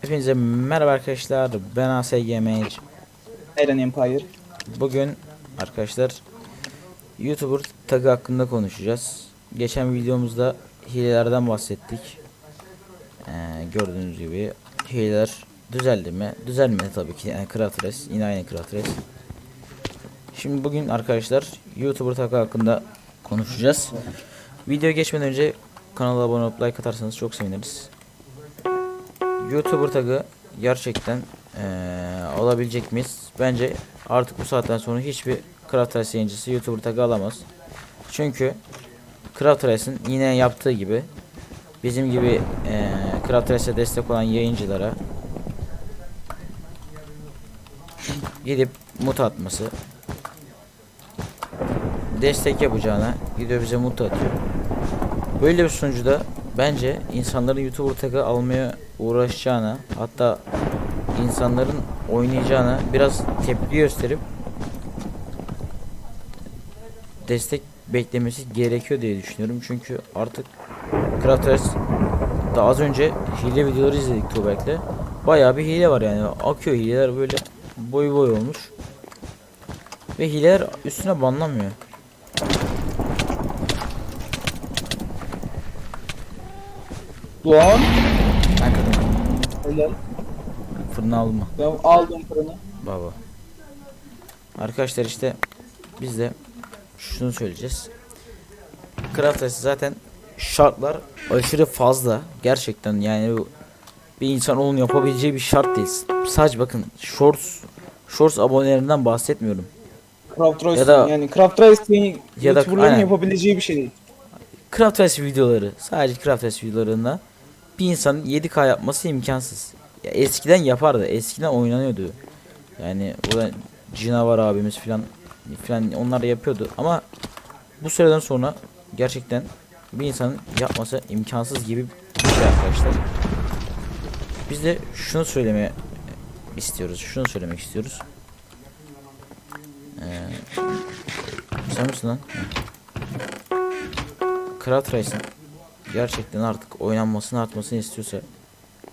Hepinize merhaba arkadaşlar. Ben ASGMH. Eren Empire. Bugün arkadaşlar YouTuber tagı hakkında konuşacağız. Geçen videomuzda hilelerden bahsettik. Ee, gördüğünüz gibi hileler düzeldi mi? Düzelmedi tabii ki. Yani Kratres yine aynı Kratres. Şimdi bugün arkadaşlar YouTuber tagı hakkında konuşacağız. Video geçmeden önce kanala abone olup like atarsanız çok seviniriz. YouTuber tagı gerçekten eee, olabilecek miyiz? Bence artık bu saatten sonra hiçbir Craft Race yayıncısı YouTuber tagı alamaz. Çünkü Craft Race'in yine yaptığı gibi bizim gibi eee Craft Race'e destek olan yayıncılara gidip mut atması destek yapacağına gidiyor bize mut atıyor. Böyle bir sunucuda bence insanların YouTuber tagı almaya uğraşacağına hatta insanların oynayacağına biraz tepki gösterip destek beklemesi gerekiyor diye düşünüyorum. Çünkü artık Kratos da az önce hile videoları izledik Tuğberk'le. Bayağı bir hile var yani. Akıyor hileler böyle boy boy olmuş. Ve hileler üstüne banlanmıyor. Doğan. Ben kadın. Helal. Fırına alma. Ben aldım fırını. Baba. Arkadaşlar işte biz de şunu söyleyeceğiz. Craft Race zaten şartlar aşırı fazla. Gerçekten yani bu bir insan onun yapabileceği bir şart değil. Sadece bakın shorts shorts abonelerinden bahsetmiyorum. Craft Race Ya da- yani Craft Race Ya da- yapabileceği bir şey değil. Craft Race videoları sadece Craft Race videolarında bir insanın 7K yapması imkansız. Ya eskiden yapardı. Eskiden oynanıyordu. Yani burada Cinavar abimiz filan filan onlar da yapıyordu ama bu süreden sonra gerçekten bir insanın yapması imkansız gibi bir şey arkadaşlar. Biz de şunu söylemeye istiyoruz. Şunu söylemek istiyoruz. Ee, sen misin lan? Craft Race'in gerçekten artık oynanmasını artmasını istiyorsa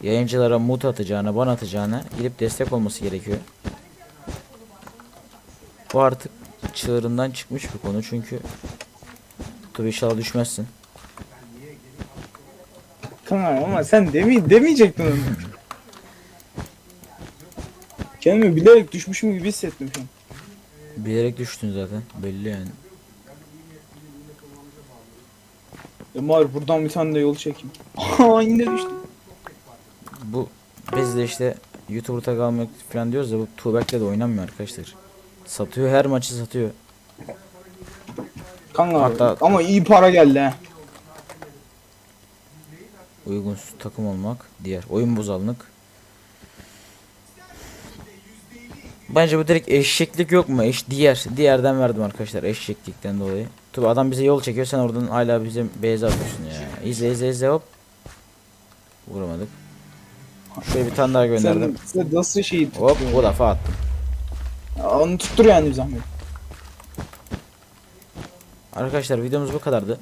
yayıncılara mut atacağına, ban atacağına gidip destek olması gerekiyor. Bu artık çığırından çıkmış bir konu çünkü tabii inşallah düşmezsin. Tamam ama sen demi demeyecektin onu. Kendimi bilerek düşmüşüm gibi hissettim şu an. Bilerek düştün zaten belli yani. Emar buradan bir tane de yol çekeyim. Aa yine düştüm. Bu biz de işte YouTuber tag almak falan diyoruz da bu Tuğberk'le de oynanmıyor arkadaşlar. Satıyor her maçı satıyor. Kanka Hatta- ama iyi para geldi ha. Uygunsuz takım olmak. Diğer oyun bozanlık. Bence bu direkt eşeklik yok mu? Eş diğer. Diğerden verdim arkadaşlar eşeklikten dolayı. Tabi adam bize yol çekiyor sen oradan hala bize beyaz atıyorsun ya. İzle izle izle hop. Vuramadık. Şöyle bir tane daha gönderdim. Sen nasıl şeyi Hop o defa attım. Onu tuttur yani bir zahmet. Arkadaşlar videomuz bu kadardı.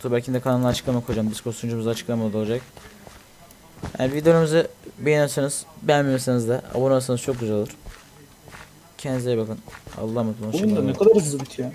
Tuğberk'in de kanalına açıklama koyacağım. Discord sunucumuzda açıklamada olacak. Yani videomuzu beğenirseniz, beğenmiyorsanız da abone olsanız çok güzel olur. Kendinize iyi bakın. Allah'a emanet olun. Oyun da ne kadar hızlı bitiyor.